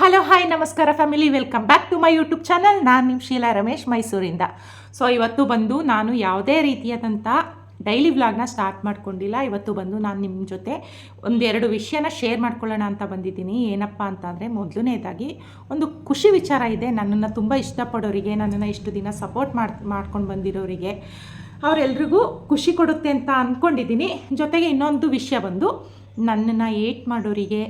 Hello hi ನಮಸ್ಕಾರ family welcome back to my YouTube channel ನಾನು ನಿಮ್ಮ ಶೀಲಾ ರಮೇಶ್, ಮೈಸೂರಿಂದ. ಸೊ ಇವತ್ತು ಬಂದು ನಾನು ಯಾವುದೇ ರೀತಿಯಾದಂಥ ಡೈಲಿ ವ್ಲಾಗ್ನ ಸ್ಟಾರ್ಟ್ ಮಾಡ್ಕೊಂಡಿಲ್ಲ. ಇವತ್ತು ಬಂದು ನಾನು ನಿಮ್ಮ ಜೊತೆ ಒಂದೆರಡು ವಿಷಯನ ಶೇರ್ ಮಾಡ್ಕೊಳ್ಳೋಣ ಅಂತ ಬಂದಿದ್ದೀನಿ. ಏನಪ್ಪ ಅಂತಂದರೆ, ಮೊದಲನೇದಾಗಿ ಒಂದು ಖುಷಿ ವಿಚಾರ ಇದೆ. ನನ್ನನ್ನು ತುಂಬ ಇಷ್ಟಪಡೋರಿಗೆ, ನನ್ನನ್ನು ಇಷ್ಟು ದಿನ ಸಪೋರ್ಟ್ ಮಾಡಿ, ಮಾಡ್ಕೊಂಡು ಬಂದಿರೋರಿಗೆ, ಅವರೆಲ್ರಿಗೂ ಖುಷಿ ಕೊಡುತ್ತೆ ಅಂತ ಅಂದ್ಕೊಂಡಿದ್ದೀನಿ ಜೊತೆಗೆ ಇನ್ನೊಂದು ವಿಷಯ ಬಂದು, ನನ್ನನ್ನು ಏಟ್ ಮಾಡೋರಿಗೆ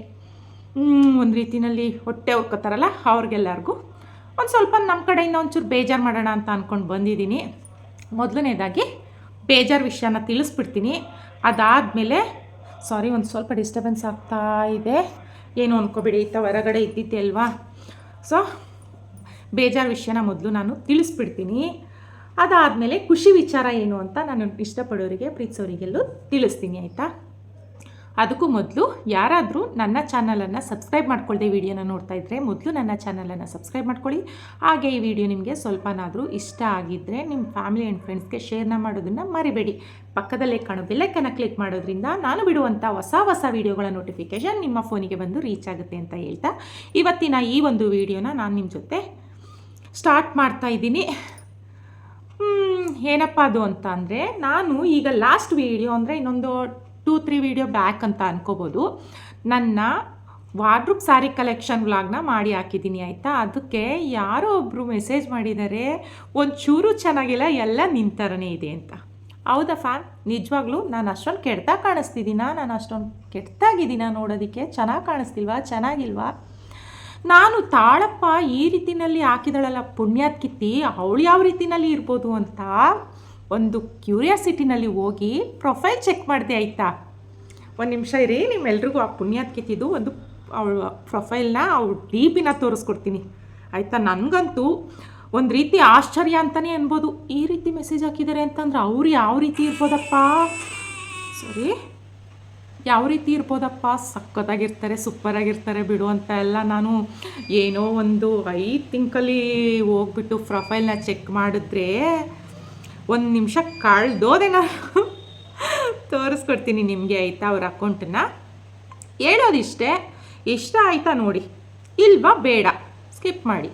ಒಂದು ರೀತಿಯಲ್ಲಿ ಹೊಟ್ಟೆ ಉರ್ಕೋತಾರಲ್ಲ ಅವ್ರಿಗೆಲ್ಲರಿಗೂ. ಒಂದು ಸ್ವಲ್ಪ ನಮ್ಮ ಕಡೆಯಿಂದ ಒಂಚೂರು ಬೇಜಾರು ಮಾಡೋಣ ಅಂತ ಅಂದ್ಕೊಂಡು ಬಂದಿದ್ದೀನಿ. ಮೊದಲನೇದಾಗಿ ಬೇಜಾರು ವಿಷಯನ ತಿಳಿಸ್ಬಿಡ್ತೀನಿ. ಅದಾದಮೇಲೆ ಸಾರಿ ಒಂದು ಸ್ವಲ್ಪ ಡಿಸ್ಟರ್ಬೆನ್ಸ್ ಆಗ್ತಾ ಇದೆ. ಏನು ಅಂದ್ಕೋಬೇಡಿ ಇತ್ತ ಹೊರಗಡೆ ಇದ್ದಿದ್ದೆ ಅಲ್ವಾ? ಸೊ ಬೇಜಾರು ವಿಷಯನ ಮೊದಲು ನಾನು ತಿಳಿಸ್ಬಿಡ್ತೀನಿ. ಅದಾದಮೇಲೆ ಖುಷಿ ವಿಚಾರ ಏನು ಅಂತ ನಾನು ಇಷ್ಟಪಡೋರಿಗೆ, ಪ್ರೀತಿಸೋರಿಗೆಲ್ಲೂ ತಿಳಿಸ್ತೀನಿ, ಆಯಿತಾ? ಅದಕ್ಕೂ ಮೊದಲು ಯಾರಾದರೂ ನನ್ನ ಚಾನಲನ್ನು ಸಬ್ಸ್ಕ್ರೈಬ್ ಮಾಡ್ಕೊಳ್ಳದೆ ವಿಡಿಯೋನ ನೋಡ್ತಾ ಇದ್ದರೆ ಮೊದಲು ನನ್ನ ಚಾನಲನ್ನು ಸಬ್ಸ್ಕ್ರೈಬ್ ಮಾಡ್ಕೊಳ್ಳಿ. ಹಾಗೆ ಈ ವಿಡಿಯೋ ನಿಮಗೆ ಸ್ವಲ್ಪನಾದರೂ ಇಷ್ಟ ಆಗಿದ್ದರೆ ನಿಮ್ಮ ಫ್ಯಾಮಿಲಿ ಆ್ಯಂಡ್ ಫ್ರೆಂಡ್ಸ್ಗೆ ಶೇರ್ನ ಮಾಡೋದನ್ನು ಮರಿಬೇಡಿ. ಪಕ್ಕದಲ್ಲೇ ಕಾಣೋ ಬೆಲ್ಲೈಕನ್ನು ಕ್ಲಿಕ್ ಮಾಡೋದ್ರಿಂದ ನಾನು ಬಿಡುವಂಥ ಹೊಸ ಹೊಸ ವಿಡಿಯೋಗಳ ನೋಟಿಫಿಕೇಷನ್ ನಿಮ್ಮ ಫೋನಿಗೆ ಬಂದು ರೀಚ್ ಆಗುತ್ತೆ ಅಂತ ಹೇಳ್ತಾ ಇವತ್ತಿನ ಈ ಒಂದು ವಿಡಿಯೋನ ನಾನು ನಿಮ್ಮ ಜೊತೆ ಸ್ಟಾರ್ಟ್ ಮಾಡ್ತಾ ಇದ್ದೀನಿ. ಏನಪ್ಪ ಅದು ಅಂತ ಅಂದರೆ ನಾನು ಈಗ ಲಾಸ್ಟ್ ವೀಡಿಯೋ ಅಂದರೆ ಇನ್ನೊಂದು ಟೂ ತ್ರೀ ವೀಡಿಯೋ ಬ್ಯಾಕ್ ಅಂತ ಅನ್ಕೋಬೋದು. ನನ್ನ ವಾರ್ಡ್ರೂಪ್ ಸ್ಯಾರಿ ಕಲೆಕ್ಷನ್ ವ್ಲಾಗ್ನ ಮಾಡಿ ಹಾಕಿದ್ದೀನಿ, ಆಯಿತಾ? ಅದಕ್ಕೆ ಯಾರೋ ಒಬ್ಬರು ಮೆಸೇಜ್ ಮಾಡಿದ್ದಾರೆ, ಒಂಚೂರು ಚೆನ್ನಾಗಿಲ್ಲ, ಎಲ್ಲ ನಿನ್ನ ಥರನೇ ಇದೆ ಅಂತ. ಹೌದಾ ಫ್ಯಾನ್? ನಿಜವಾಗ್ಲೂ ನಾನು ಅಷ್ಟೊಂದು ಕೆಡ್ತಾ ಕಾಣಿಸ್ತಿದ್ದೀನಾ? ನಾನು ಅಷ್ಟೊಂದು ಕೆಟ್ಟಾಗಿದ್ದೀನ ನೋಡೋದಕ್ಕೆ? ಚೆನ್ನಾಗಿ ಕಾಣಿಸ್ತಿಲ್ವಾ? ಚೆನ್ನಾಗಿಲ್ವಾ? ನಾನು ತಾಳಪ್ಪ ಈ ರೀತಿನಲ್ಲಿ ಹಾಕಿದಳಲ್ಲ ಪುಣ್ಯಾತ್ ಕಿತ್ತಿ ಅವಳು ಯಾವ ರೀತಿನಲ್ಲಿ ಇರ್ಬೋದು ಅಂತ ಒಂದು ಕ್ಯೂರಿಯಾಸಿಟಿನಲ್ಲಿ ಹೋಗಿ ಪ್ರೊಫೈಲ್ ಚೆಕ್ ಮಾಡಿದೆ ಆಯಿತಾ? ಒಂದು ನಿಮಿಷ ಇರಿ, ನಿಮ್ಮೆಲ್ರಿಗೂ ಆ ಪುಣ್ಯಾತ್ ಕಿತ್ತಿದ್ದು ಒಂದು ಅವಳ ಪ್ರೊಫೈಲ್ನ ಅವ್ಳ ಡಿ ಪಿನ ತೋರಿಸ್ಕೊಡ್ತೀನಿ. ಆಯಿತಾ? ನನಗಂತೂ ಒಂದು ರೀತಿ ಆಶ್ಚರ್ಯ ಅಂತಲೇ ಅನ್ಬೋದು. ಈ ರೀತಿ ಮೆಸೇಜ್ ಹಾಕಿದ್ದಾರೆ ಅಂತಂದ್ರೆ ಅವ್ರು ಯಾವ ರೀತಿ ಇರ್ಬೋದಪ್ಪ? ಸರಿ? ಯಾವ ರೀತಿ ಇರ್ಬೋದಪ್ಪ? ಸಖತ್ತಾಗಿರ್ತಾರೆ, ಸೂಪರಾಗಿರ್ತಾರೆ ಬಿಡು ಅಂತ ಎಲ್ಲ ನಾನು ಏನೋ ಒಂದು ಐದು ತಿಂಕಲ್ಲಿ ಹೋಗ್ಬಿಟ್ಟು ಪ್ರೊಫೈಲ್ನ ಚೆಕ್ ಮಾಡಿದ್ರೆ ಒಂದು ನಿಮಿಷ ಕಳ್ದೋದೆ ನಾನು. ತೋರಿಸ್ಕೊಡ್ತೀನಿ ನಿಮಗೆ, ಆಯಿತಾ, ಅವ್ರ ಅಕೌಂಟನ್ನು. ಹೇಳೋದಿಷ್ಟೇ ಇಷ್ಟ ಆಯಿತಾ ನೋಡಿ. ಇಲ್ವಾ, ಬೇಡ. ಸ್ಕಿಪ್ ಮಾಡಿ.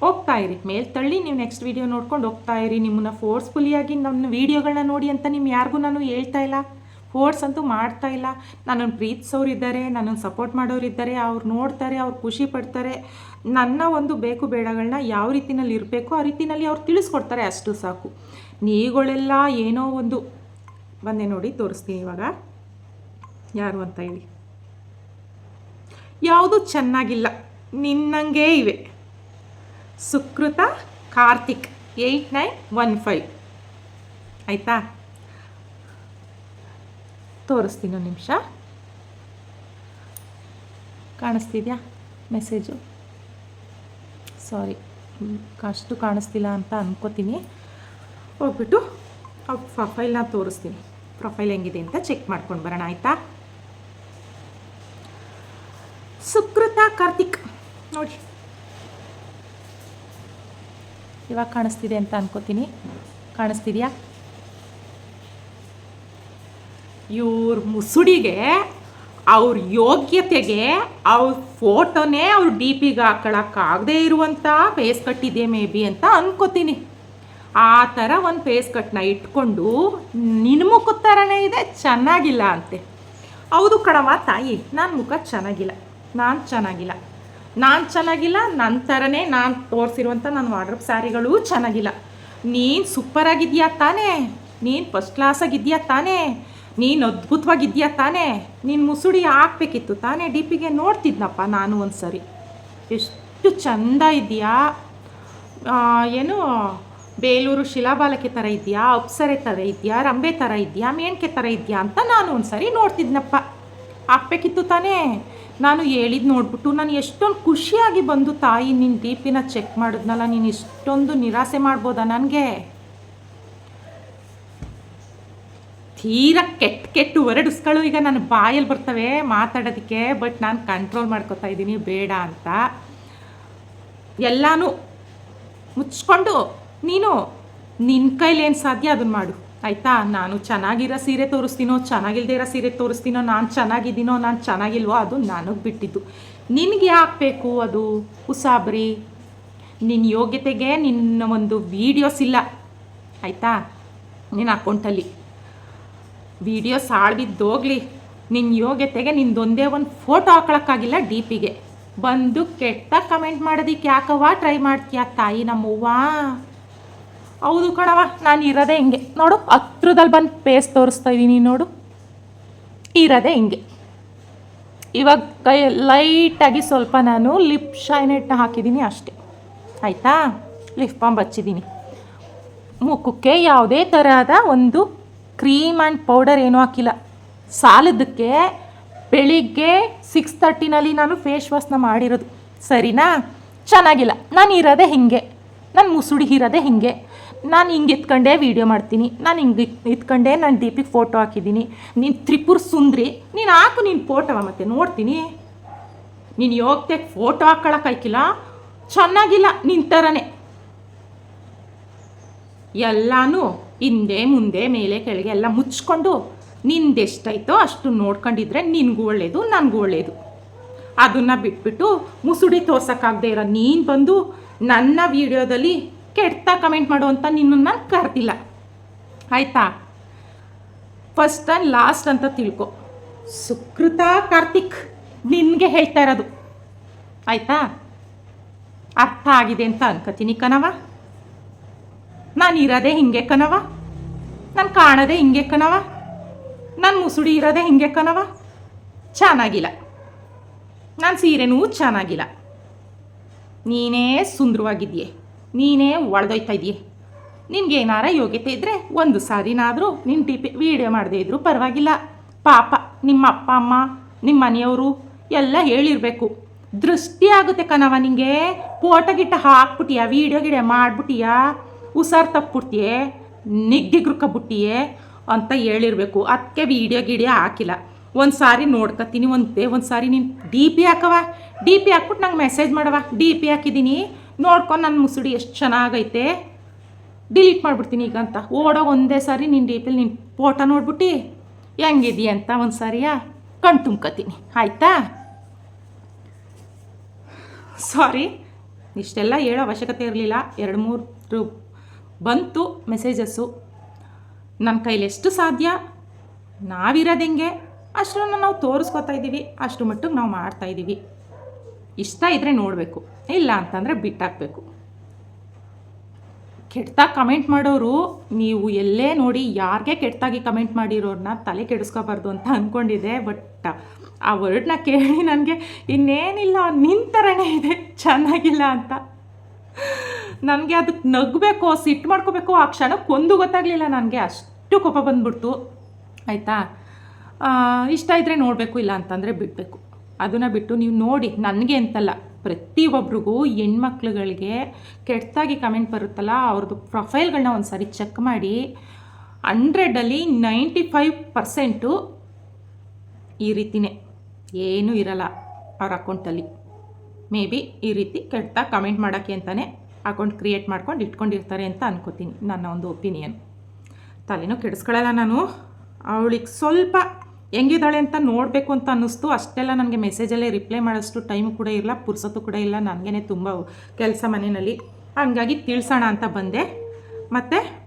ಹೋಗ್ತಾ ಇರಿ. ಮೇಲೆ ತಳ್ಳಿ, ನೀವು ನೆಕ್ಸ್ಟ್ ವೀಡಿಯೋ ನೋಡ್ಕೊಂಡು ಹೋಗ್ತಾ ಇರಿ. ನಿಮ್ಮನ್ನ ಫೋರ್ಸ್ಫುಲಿಯಾಗಿ ನನ್ನ ವೀಡಿಯೋಗಳನ್ನ ನೋಡಿ ಅಂತ ನಿಮ್ಮ ಯಾರಿಗೂ ನಾನು ಹೇಳ್ತಾ ಇಲ್ಲ. ಫೋರ್ಸ್ ಅಂತೂ ಮಾಡ್ತಾ ಇಲ್ಲ. ನನ್ನನ್ನು ಪ್ರೀತಿಸೋರು ಇದ್ದಾರೆ ನನ್ನನ್ನು ಸಪೋರ್ಟ್ ಮಾಡೋರು ಇದ್ದಾರೆ ಅವ್ರು ನೋಡ್ತಾರೆ, ಅವ್ರು ಖುಷಿ ಪಡ್ತಾರೆ. ನನ್ನ ಒಂದು ಬೇಕು ಬೇಡಗಳನ್ನ ಯಾವ ರೀತಿನಲ್ಲಿ ಇರಬೇಕು ಆ ರೀತಿನಲ್ಲಿ ಅವ್ರು ತಿಳಿಸ್ಕೊಡ್ತಾರೆ ಅಷ್ಟು ಸಾಕು. ನೀಗಳೆಲ್ಲ ಏನೋ ಒಂದು ಬಂದೆ ನೋಡಿ ತೋರಿಸ್ತೀನಿ ಇವಾಗ. ಯಾರು ಅಂತ ಹೇಳಿ. ಯಾವುದು ಚೆನ್ನಾಗಿಲ್ಲ. ನಿನ್ನಂಗೆ ಇವೆ. Sukrutha Karthik eight nine one five. ಆಯಿತಾ? ತೋರಿಸ್ತೀನಿ ಒಂದು ನಿಮಿಷ. ಕಾಣಿಸ್ತಿದ್ಯಾ ಮೆಸೇಜು? ಸಾರಿ ಅಷ್ಟು ಕಾಣಿಸ್ತಿಲ್ಲ ಅಂತ ಅಂದ್ಕೋತೀನಿ ಹೋಗ್ಬಿಟ್ಟು ಪ್ರೊಫೈಲ್ನ ತೋರಿಸ್ತೀನಿ. ಪ್ರೊಫೈಲ್ ಹೆಂಗಿದೆ ಅಂತ ಚೆಕ್ ಮಾಡ್ಕೊಂಡು ಬರೋಣ, ಆಯಿತಾ? ಸುಕೃತ ಕಾರ್ತಿಕ್. ನೋಡಿ. ಇವಾಗ ಕಾಣಿಸ್ತಿದೆ ಅಂತ ಅನ್ಕೋತೀನಿ. ಕಾಣಿಸ್ತಿದ್ಯಾ? ಇವ್ರ ಮುಸುಡಿಗೆ ಅವ್ರ ಯೋಗ್ಯತೆಗೆ, ಅವ್ರ ಫೋಟೋನೇ ಅವ್ರ ಡಿ ಪಿಗೆ ಹಾಕೊಳಕ್ಕಾಗದೇ ಇರುವಂಥ ಫೇಸ್ ಕಟ್ ಇದೆ ಮೇ ಬಿ ಅಂತ ಅಂದ್ಕೋತೀನಿ ಆ ಥರ ಒಂದು ಫೇಸ್ ಕಟ್ನ ಇಟ್ಕೊಂಡು ನಿನ್ನ ಮುಖದ ಥರನೇ ಇದೆ, ಚೆನ್ನಾಗಿಲ್ಲ ಅಂತೆ. ಹೌದು ಕಣವ ತಾಯಿ ನನ್ನ ಮುಖ ಚೆನ್ನಾಗಿಲ್ಲ, ನಾನು ಚೆನ್ನಾಗಿಲ್ಲ. ನಾನು ಚೆನ್ನಾಗಿಲ್ಲ ನನ್ನ ಥರನೇ ನಾನು ತೋರಿಸಿರುವಂಥ ನನ್ನ ವಾರ್ಡ್ರೂಪ್ ಸ್ಯಾರಿಗಳೂ ಚೆನ್ನಾಗಿಲ್ಲ. ನೀನು ಸೂಪರಾಗಿದೆಯಾ ತಾನೇ? ನೀನು ಫಸ್ಟ್ ಕ್ಲಾಸಾಗಿದೆಯಾ ತಾನೇ? ನೀನು ಅದ್ಭುತವಾಗಿದ್ಯಾ ತಾನೇ? ನೀನು ಮುಸುಡಿ ಹಾಕ್ಬೇಕಿತ್ತು ತಾನೇ? ಡಿ ಪಿಗೆ ನೋಡ್ತಿದ್ನಪ್ಪ ನಾನು ಒಂದು ಸರಿ ಎಷ್ಟು ಚಂದ ಇದೆಯಾ ಏನು, ಬೇಲೂರು ಶಿಲಾಬಾಲಕೆ ಥರ ಇದೆಯಾ ಅಪ್ಸರೆ ಥರ ಇದೆಯಾ ರಂಬೆ ಥರ ಇದೆಯಾ ಮೇಣಕೆ ಥರ ಇದೆಯಾ ಅಂತ ನಾನು ಒಂದು ಸರಿ ನೋಡ್ತಿದ್ನಪ್ಪ. ಹಾಕ್ಬೇಕಿತ್ತು ತಾನೇ? ನಾನು ಹೇಳಿದ್ ನೋಡ್ಬಿಟ್ಟು ನಾನು ಎಷ್ಟೊಂದು ಖುಷಿಯಾಗಿ ಬಂದು ತಾಯಿ ನಿನ್ನ ಡಿ ಪಿನ ಚೆಕ್ ಮಾಡಿದ್ನಲ್ಲ, ನೀನು ಇಷ್ಟೊಂದು ನಿರಾಸೆ ಮಾಡ್ಬೋದಾ ನನಗೆ? ತೀರಾ ಕೆಟ್ಟ ಕೆಟ್ಟು ಹೊರಡಿಸ್ಕೊಳ್ಳು ಈಗ ನನ್ನ ಬಾಯಲ್ಲಿ ಬರ್ತವೆ ಮಾತಾಡೋದಕ್ಕೆ, ಬಟ್ ನಾನು ಕಂಟ್ರೋಲ್ ಮಾಡ್ಕೋತಾ ಇದ್ದೀನಿ, ಬೇಡ ಅಂತ. ಎಲ್ಲನೂ ಮುಚ್ಕೊಂಡು, ನೀನು ನಿನ್ನ ಏನು ಸಾಧ್ಯ ಅದನ್ನ ಮಾಡು. ಆಯಿತಾ? ನಾನು ಚೆನ್ನಾಗಿರೋ ಸೀರೆ ತೋರಿಸ್ತೀನೋ, ಚೆನ್ನಾಗಿಲ್ದೇ ಇರೋ ಸೀರೆ ತೋರಿಸ್ತೀನೋ, ನಾನು ಚೆನ್ನಾಗಿದ್ದೀನೋ, ನಾನು ಚೆನ್ನಾಗಿಲ್ವೋ, ಅದು ನನಗೆ ಬಿಟ್ಟಿದ್ದು. ನಿನಗೆ ಯಾಕೆ ಬೇಕು ಅದು? ಉಸಾಬ್ರಿ ನಿನ್ನ ಯೋಗ್ಯತೆಗೆ ನಿನ್ನ ಒಂದು ವೀಡಿಯೋಸ್ ಇಲ್ಲ. ಆಯಿತಾ? ನಿನ್ನ ಅಕೌಂಟಲ್ಲಿ ವೀಡಿಯೋಸ್ ಸಾಳ್ಬಿದ್ದೋಗ್ಲಿ. ನಿನ್ನ ಯೋಗ್ಯತೆಗೆ ನಿಂದೊಂದೇ ಒಂದು ಫೋಟೋ ಹಾಕೊಳಕ್ಕಾಗಿಲ್ಲ ಡಿ ಪಿಗೆ ಬಂದು ಕೆಟ್ಟ ಕಮೆಂಟ್ ಮಾಡೋದಿಕ್ಕೆ ಯಾಕವ್ವ ಟ್ರೈ ಮಾಡ್ತೀಯ ತಾಯಿ ನಮ್ಮವ್ವ? ಹೌದು ಕಣವ ನಾನು ಇರೋದೇ ಹಿಂಗೆ. ನೋಡು ಹತ್ರದಲ್ಲಿ ಬಂದು ಪೇಸ್ ತೋರಿಸ್ತಾ ಇದ್ದೀನಿ ನೋಡು. ಇರೋದೇ ಹಿಂಗೆ. ಇವಾಗ ಕೈ ಲೈಟಾಗಿ ಸ್ವಲ್ಪ ನಾನು ಲಿಪ್ ಶೈನೆಟ್ನ ಹಾಕಿದ್ದೀನಿ ಅಷ್ಟೇ. ಆಯಿತಾ? ಲಿಪ್ ಬಾಂಬ್ ಹಚ್ಚಿದ್ದೀನಿ ಮುಖಕ್ಕೆ ಯಾವುದೇ ಥರದ ಒಂದು ಕ್ರೀಮ್ ಆ್ಯಂಡ್ ಪೌಡರ್ ಏನೂ ಹಾಕಿಲ್ಲ. ಸಾಲದಕ್ಕೆ ಬೆಳಿಗ್ಗೆ ಸಿಕ್ಸ್ ತರ್ಟಿನಲ್ಲಿ ನಾನು ಫೇಸ್ ವಾಶ್ನ ಮಾಡಿರೋದು. ಸರಿನಾ? ಚೆನ್ನಾಗಿಲ್ಲ. ನಾನು ಇರೋದೇ ಹಿಂಗೆ. ನಾನು ಮುಸುಡಿ ಇರೋದೇ ಹಿಂಗೆ. ನಾನು ಹಿಂಗೆ ಎತ್ಕೊಂಡೇ ವೀಡಿಯೋ ಮಾಡ್ತೀನಿ. ನಾನು ಹಿಂಗೆ ಇತ್ಕೊಂಡೇ ನಾನು ದೀಪಿಗೆ ಫೋಟೋ ಹಾಕಿದ್ದೀನಿ. ನೀನು ತ್ರಿಪುರ ಸುಂದ್ರಿ. ನೀನು ಹಾಕು ನೀನು ಫೋಟೋ ಮತ್ತೆ ನೋಡ್ತೀನಿ. ನೀನು ಯೋಗ್ತೆ ಫೋಟೋ ಹಾಕ್ಕೊಳಕ್ಕಾಯ್ಕಿಲ್ಲ ಚೆನ್ನಾಗಿಲ್ಲ ನಿನ್ನ ಥರನೇ ಎಲ್ಲಾನು ಹಿಂದೆ ಮುಂದೆ ಮೇಲೆ ಕೆಳಗೆ ಎಲ್ಲ ಮುಚ್ಕೊಂಡು, ನಿಂದೆಷ್ಟಾಯ್ತೋ ಅಷ್ಟು ನೋಡ್ಕೊಂಡಿದ್ರೆ ನಿನಗೂ ಒಳ್ಳೆಯದು ನನಗೂ ಒಳ್ಳೇದು. ಅದನ್ನು ಬಿಟ್ಬಿಟ್ಟು ಮುಸುಡಿ ತೋರ್ಸೋಕ್ಕಾಗದೆ ಇರೋ ನೀನು ಬಂದು ನನ್ನ ವಿಡಿಯೋದಲ್ಲಿ ಕೆಟ್ಟ ಕಮೆಂಟ್ ಮಾಡು ಅಂತ ನಿನ್ನನ್ನು ನಾನು ಕರ್ತಿಲ್ಲ ಆಯಿತಾ? ಫಸ್ಟ್ ಆ್ಯಂಡ್ ಲಾಸ್ಟ್ ಅಂತ ತಿಳ್ಕೊ. ಸುಕೃತ ಕಾರ್ತಿಕ್, ನಿನಗೆ ಹೇಳ್ತಾ ಇರೋದು. ಆಯಿತಾ? ಅರ್ಥ ಆಗಿದೆ ಅಂತ ಅನ್ಕೋತೀನಿ ಕಣವ ನಾನು ಇರೋದೇ ಹಿಂಗೆ ಕಣವ ನಾನು ಕಾಣದೆ ಹಿಂಗೆ ಕಣವ ನನ್ನ ಮುಸುಡಿ ಇರೋದೆ ಹಿಂಗೆ ಕಣವ ಚೆನ್ನಾಗಿಲ್ಲ. ನಾನು ಸೀರೆನೂ ಚೆನ್ನಾಗಿಲ್ಲ. ನೀನೇ ಸುಂದರವಾಗಿದೆಯೇ. ನೀನೇ ಒಳ್ದೋಯ್ತಾ ಇದೆಯೇ. ನಿನಗೇನಾರ ಯೋಗ್ಯತೆ ಇದ್ದರೆ ಒಂದು ಸಾರಿನಾದರೂ ನಿನ್ನ ಟಿ ಪಿ ವೀಡಿಯೋ ಮಾಡದೇ ಇದ್ದರೂ ಪರವಾಗಿಲ್ಲ. ಪಾಪ ನಿಮ್ಮ ಅಪ್ಪ, ಅಮ್ಮ, ನಿಮ್ಮ ಮನೆಯವರು ಎಲ್ಲ ಹೇಳಿರಬೇಕು. ದೃಷ್ಟಿ ಆಗುತ್ತೆ ಕಣವ ನಿಂಗೆ. ಫೋಟೋ ಗಿಟ್ಟ ಹಾಕ್ಬಿಟ್ಟಿಯಾ, ವೀಡಿಯೋ ಗಿಡ ಮಾಡ್ಬಿಟ್ಟಿಯಾ? ಉಸಾರು ತಪ್ಪಿಬಿಡ್ತೀಯೇ? ನಿಗ್ದಿಗ್ರುಕಬಿಟ್ಟಿಯೇ ಅಂತ ಹೇಳಿರಬೇಕು. ಅದಕ್ಕೆ ವೀಡಿಯೋ ಗಿಡಿಯೋ ಹಾಕಿಲ್ಲ. ಒಂದು ಸಾರಿ ನೋಡ್ಕೊತೀನಿ, ಒಂದೇ ಒಂದು ಸಾರಿ ನೀನು ಡಿ ಪಿ ಹಾಕವ ಡಿ ಪಿ ಹಾಕ್ಬಿಟ್ಟು ನಂಗೆ ಮೆಸೇಜ್ ಮಾಡವ ಡಿ ಪಿ ಹಾಕಿದ್ದೀನಿ ನೋಡ್ಕೊಂಡು ನನ್ನ ಮುಸುಡಿ ಎಷ್ಟು ಚೆನ್ನಾಗೈತೆ. ಡಿಲೀಟ್ ಮಾಡಿಬಿಡ್ತೀನಿ ಈಗ ಅಂತ. ಓಡೋ ಒಂದೇ ಸಾರಿ ನಿನ್ನ ಡಿ ಪಿಲಿ ನಿನ್ನ ಫೋಟೋ ನೋಡ್ಬಿಟ್ಟು. ಹೆಂಗಿದೀಯ ಅಂತ ಒಂದು ಸಾರಿಯಾ? ಕಣ್ ತುಂಬ್ಕೊತೀನಿ. ಆಯಿತಾ? ಸಾರಿ ಇಷ್ಟೆಲ್ಲ ಹೇಳೋ ಅವಶ್ಯಕತೆ ಇರಲಿಲ್ಲ. ಎರಡು ಮೂರು ಬಂತು ಮೆಸೇಜಸ್ಸು. ನನ್ನ ಕೈಲಿ ಎಷ್ಟು ಸಾಧ್ಯ? ನಾವಿರೋದು ಹೆಂಗೆ ಅಷ್ಟನ್ನು ನಾವು ತೋರಿಸ್ಕೊತಾ ಇದ್ದೀವಿ. ಅಷ್ಟು ಮಟ್ಟಿಗೆ ನಾವು ಮಾಡ್ತಾ ಇದ್ದೀವಿ. ಇಷ್ಟ ಇದ್ದರೆ ನೋಡಬೇಕು. ಇಲ್ಲ ಅಂತಂದರೆ ಬಿಟ್ಟಾಕಬೇಕು. ಕೆಟ್ಟದಾಗಿ ಕಮೆಂಟ್ ಮಾಡೋರು, ನೀವು ಎಲ್ಲೇ ನೋಡಿ ಯಾರಿಗೆ ಕೆಟ್ಟದಾಗಿ ಕಮೆಂಟ್ ಮಾಡಿರೋರನ್ನ ತಲೆ ಕೆಡಿಸ್ಕೋಬಾರ್ದು ಅಂತ ಅಂದ್ಕೊಂಡಿದ್ದೆ ಬಟ್ ಆ ವರ್ಡ್ನ ಕೇಳಿ ನನಗೆ ಇನ್ನೇನಿಲ್ಲ ನಿನ್ನ ಥರನೇ ಇದೆ. ಚೆನ್ನಾಗಿಲ್ಲ ಅಂತ. ನನಗೆ ಅದಕ್ಕೆ ನಗಬೇಕು, ಸಿಟ್ಟು ಮಾಡ್ಕೋಬೇಕು, ಆ ಕ್ಷಣಕ್ಕೊಂದು ಗೊತ್ತಾಗಲಿಲ್ಲ ನನಗೆ. ಅಷ್ಟು ಕೋಪ ಬಂದ್ಬಿಡ್ತು. ಆಯಿತಾ? ಇಷ್ಟ ಇದ್ದರೆ ನೋಡಬೇಕು, ಇಲ್ಲ ಅಂತಂದರೆ ಬಿಡಬೇಕು. ಅದನ್ನು ಬಿಟ್ಟು ನೀವು ನೋಡಿ, ನನಗೆ ಅಂತಲ್ಲ. ಪ್ರತಿಯೊಬ್ಬರಿಗೂ ಹೆಣ್ಮಕ್ಳುಗಳಿಗೆ ಕೆಟ್ಟದಾಗಿ ಕಮೆಂಟ್ ಬರುತ್ತಲ್ಲ ಅವ್ರದ್ದು ಪ್ರೊಫೈಲ್ಗಳನ್ನ ಒಂದು ಸಾರಿ ಚೆಕ್ ಮಾಡಿ. ಹಂಡ್ರೆಡಲ್ಲಿ ನೈಂಟಿ ಫೈವ್ ಪರ್ಸೆಂಟು ಈ ರೀತಿನೇ. ಏನೂ ಇರಲ್ಲ ಅವ್ರ ಅಕೌಂಟಲ್ಲಿ ಮೇ ಬಿ ಈ ರೀತಿ ಕೆಟ್ಟ ಕಮೆಂಟ್ ಮಾಡೋಕ್ಕೆ ಅಂತಲೇ ಅಕೌಂಟ್ ಕ್ರಿಯೇಟ್ ಮಾಡ್ಕೊಂಡು ಇಟ್ಕೊಂಡಿರ್ತಾರೆ ಅಂತ ಅನ್ಕೋತೀನಿ ನನ್ನ ಒಂದು ಒಪಿನಿಯನ್ ತಲೆನೂ ಕೆಡಿಸ್ಕೊಳ್ಳಲ್ಲ ನಾನು. ಅವಳಿಗೆ ಸ್ವಲ್ಪ ಹೆಂಗಿದ್ದಾಳೆ ಅಂತ ನೋಡಬೇಕು ಅಂತ ಅನ್ನಿಸ್ತು. ಅಷ್ಟೆಲ್ಲ ನನಗೆ ಮೆಸೇಜಲ್ಲೇ ರಿಪ್ಲೈ ಮಾಡೋಷ್ಟು ಟೈಮು ಕೂಡ ಇಲ್ಲ, ಪುರ್ಸೊತ್ತು ಕೂಡ ಇಲ್ಲ. ನನಗೇ ತುಂಬ ಕೆಲಸ ಮನೆಯಲ್ಲಿ. ಹಂಗಾಗಿ ತಿಳಿಸೋಣ ಅಂತ ಬಂದೆ. ಮತ್ತು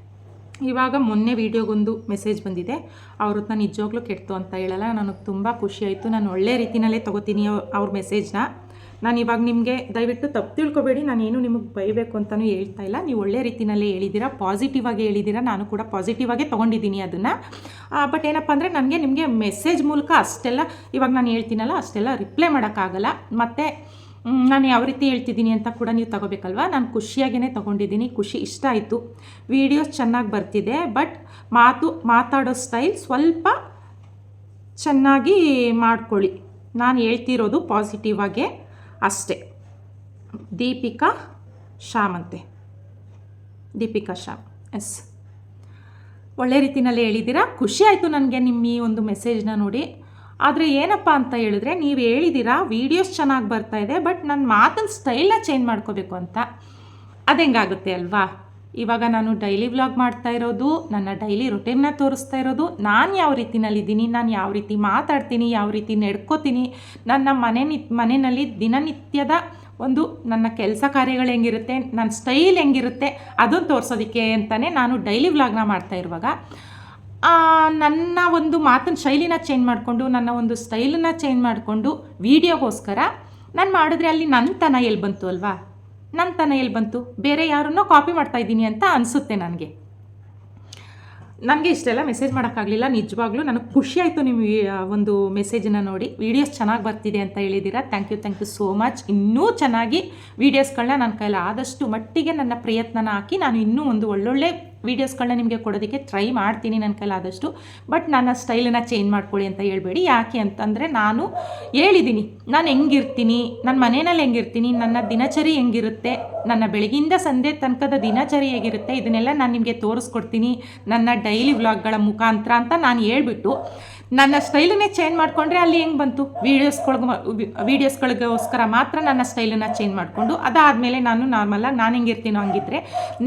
ಇವಾಗ ಮೊನ್ನೆ ವೀಡಿಯೋಗೊಂದು ಮೆಸೇಜ್ ಬಂದಿದೆ. ಅವ್ರದ್ದು ನಿಜವಾಗ್ಲೂ ಕೆಡ್ತು ಅಂತ ಹೇಳಲ್ಲ. ನನಗೆ ತುಂಬ ಖುಷಿ ಆಯಿತು. ನಾನು ಒಳ್ಳೆ ರೀತಿಯಲ್ಲೇ ತೊಗೋತೀನಿ ಅವ್- ಅವ್ರ ಮೆಸೇಜ್ನ ನಾನು ಇವಾಗ ನಿಮಗೆ ದಯವಿಟ್ಟು ತಪ್ಪು ತಿಳ್ಕೊಬೇಡಿ ನಾನೇನು ನಿಮಗೆ ಬೈಬೇಕು ಅಂತಲೂ ಹೇಳ್ತಾ ಇಲ್ಲ. ನೀವು ಒಳ್ಳೆ ರೀತಿಯಲ್ಲೇ ಹೇಳಿದ್ದೀರಾ ಪಾಸಿಟಿವ್ ಆಗಿ ಹೇಳಿದ್ದೀರಾ ನಾನು ಕೂಡ ಪಾಸಿಟಿವ್ ಆಗೇ ತೊಗೊಂಡಿದ್ದೀನಿ ಅದನ್ನು. ಬಟ್ ಏನಪ್ಪ ಅಂದರೆ ನನಗೆ ನಿಮಗೆ ಮೆಸೇಜ್ ಮೂಲಕ ಅಷ್ಟೆಲ್ಲ, ಇವಾಗ ನಾನು ಹೇಳ್ತೀನಲ್ಲ, ಅಷ್ಟೆಲ್ಲ ರಿಪ್ಲೈ ಮಾಡೋಕ್ಕಾಗಲ್ಲ. ಮತ್ತು ನಾನು ಯಾವ ರೀತಿ ಹೇಳ್ತಿದ್ದೀನಿ ಅಂತ ಕೂಡ ನೀವು ತಗೋಬೇಕಲ್ವ? ನಾನು ಖುಷಿಯಾಗೇ ತೊಗೊಂಡಿದ್ದೀನಿ, ಖುಷಿ ಇಷ್ಟ ಆಯಿತು. ವೀಡಿಯೋಸ್ ಚೆನ್ನಾಗಿ ಬರ್ತಿದೆ ಬಟ್ ಮಾತು, ಮಾತಾಡೋ ಸ್ಟೈಲ್ ಸ್ವಲ್ಪ ಚೆನ್ನಾಗಿ ಮಾಡ್ಕೊಳ್ಳಿ. ನಾನು ಹೇಳ್ತಿರೋದು ಪಾಸಿಟಿವ್ ಆಗೇ. ಅಷ್ಟೇ. ದೀಪಿಕಾ ಶ್ಯಾಮಂತೆ ದೀಪಿಕಾ ಶ್ಯಾಮ್ ಎಸ್. ಒಳ್ಳೆ ರೀತಿಯಲ್ಲಿ ಹೇಳಿದ್ದೀರಾ? ಖುಷಿ ಆಯಿತು ನನಗೆ ನಿಮ್ಮ ಈ ಒಂದು ಮೆಸೇಜ್ನ ನೋಡಿ. ಆದರೆ ಏನಪ್ಪ ಅಂತ ಹೇಳಿದ್ರೆ, ನೀವು ಹೇಳಿದ್ದೀರಾ, ವೀಡಿಯೋಸ್ ಚೆನ್ನಾಗಿ ಬರ್ತಾ ಇದೆ, ಬಟ್ ನನ್ನ ಮಾತಿನ ಸ್ಟೈಲನ್ನ ಚೇಂಜ್ ಮಾಡ್ಕೋಬೇಕು ಅಂತ. ಅದು ಹೆಂಗಾಗುತ್ತೆ ಅಲ್ವಾ? ಇವಾಗ ನಾನು ಡೈಲಿ ವ್ಲಾಗ್ ಮಾಡ್ತಾ ಇರೋದು, ನನ್ನ ಡೈಲಿ ರೊಟೀನ್ನ ತೋರಿಸ್ತಾ ಇರೋದು. ನಾನು ಯಾವ ರೀತಿನಲ್ಲಿದ್ದೀನಿ, ನಾನು ಯಾವ ರೀತಿ ಮಾತಾಡ್ತೀನಿ, ಯಾವ ರೀತಿ ನಡ್ಕೋತೀನಿ, ನನ್ನ ಮನೆ ನಿ ಮನೆಯಲ್ಲಿ ದಿನನಿತ್ಯದ ಒಂದು ನನ್ನ ಕೆಲಸ ಕಾರ್ಯಗಳು ಹೆಂಗಿರುತ್ತೆ, ನನ್ನ ಸ್ಟೈಲ್ ಹೆಂಗಿರುತ್ತೆ ಅದನ್ನು ತೋರಿಸೋದಕ್ಕೆ ಅಂತಲೇ ನಾನು ಡೈಲಿ ವ್ಲಾಗ್ನ ಮಾಡ್ತಾ ಇರುವಾಗ ನನ್ನ ಒಂದು ಮಾತಿನ ಶೈಲಿನ ಚೇಂಜ್ ಮಾಡಿಕೊಂಡು, ನನ್ನ ಒಂದು ಸ್ಟೈಲನ್ನ ಚೇಂಜ್ ಮಾಡಿಕೊಂಡು ವೀಡಿಯೋಗೋಸ್ಕರ ನಾನು ಮಾಡಿದ್ರೆ ಅಲ್ಲಿ ನನ್ನ ತನ ಎಲ್ಲಿ ಬಂತು ಅಲ್ವಾ? ನನ್ನತನ ತನೆಯಲ್ಲಿ ಬಂತು? ಬೇರೆ ಯಾರನ್ನೋ ಕಾಪಿ ಮಾಡ್ತಾ ಇದ್ದೀನಿ ಅಂತ ಅನಿಸುತ್ತೆ ನನಗೆ. ನನಗೆ ಇಷ್ಟೆಲ್ಲ ಮೆಸೇಜ್ ಮಾಡೋಕ್ಕಾಗಲಿಲ್ಲ. ನಿಜವಾಗ್ಲೂ ನನಗೆ ಖುಷಿ ಆಯಿತು ನಿಮ್ಮ ಒಂದು ಮೆಸೇಜನ್ನು ನೋಡಿ. ವೀಡಿಯೋಸ್ ಚೆನ್ನಾಗಿ ಬರ್ತಿದೆ ಅಂತ ಹೇಳಿದ್ದೀರಾ thank you thank you so much ಇನ್ನೂ ಚೆನ್ನಾಗಿ ವೀಡಿಯೋಸ್ಗಳನ್ನ ನನ್ನ ಕೈಲಿ ಆದಷ್ಟು ಮಟ್ಟಿಗೆ ನನ್ನ ಪ್ರಯತ್ನನ ಹಾಕಿ ನಾನು ಇನ್ನೂ ಒಂದು ಒಳ್ಳೊಳ್ಳೆ ವೀಡಿಯೋಸ್ಗಳನ್ನ ನಿಮಗೆ ಕೊಡೋದಕ್ಕೆ ಟ್ರೈ ಮಾಡ್ತೀನಿ ನನ್ನ ಕೈಲಾದಷ್ಟು ಬಟ್ ನನ್ನ ಸ್ಟೈಲನ್ನು ಚೇಂಜ್ ಮಾಡ್ಕೊಳ್ಳಿ ಅಂತ ಹೇಳ್ಬೇಡಿ. ಯಾಕೆ ಅಂತಂದರೆ ನಾನು ಹೇಳಿದ್ದೀನಿ ನಾನು ಹೆಂಗಿರ್ತೀನಿ? ನನ್ನ ಮನೆಯಲ್ಲಿ ಹೆಂಗಿರ್ತೀನಿ? ನನ್ನ ದಿನಚರಿ ಹೆಂಗಿರುತ್ತೆ? ನನ್ನ ಬೆಳಗಿಂದ ಸಂಜೆ ತನಕದ ದಿನಚರಿ ಹೇಗಿರುತ್ತೆ? ಇದನ್ನೆಲ್ಲ ನಾನು ನಿಮಗೆ ತೋರಿಸ್ಕೊಡ್ತೀನಿ. ನನ್ನ ಡೈಲಿ ವ್ಲಾಗ್ಗಳ ಮುಖಾಂತರ ಅಂತ ನಾನು ಹೇಳ್ಬಿಟ್ಟು ನನ್ನ ಸ್ಟೈಲನ್ನೇ ಚೇಂಜ್ ಮಾಡಿಕೊಂಡ್ರೆ ಅಲ್ಲಿ ಹೆಂಗೆ ಬಂತು? ವೀಡಿಯೋಸ್ಗಳಿಗೆ ವೀಡಿಯೋಸ್ಗಳಿಗೋಸ್ಕರ ಮಾತ್ರ ನನ್ನ ಸ್ಟೈಲನ್ನು ಚೇಂಜ್ ಮಾಡಿಕೊಂಡು ಅದಾದಮೇಲೆ ನಾನು ನಾರ್ಮಲಾಗಿ ನಾನು ಹೆಂಗಿರ್ತೀನೋ ಹಂಗಿದ್ರೆ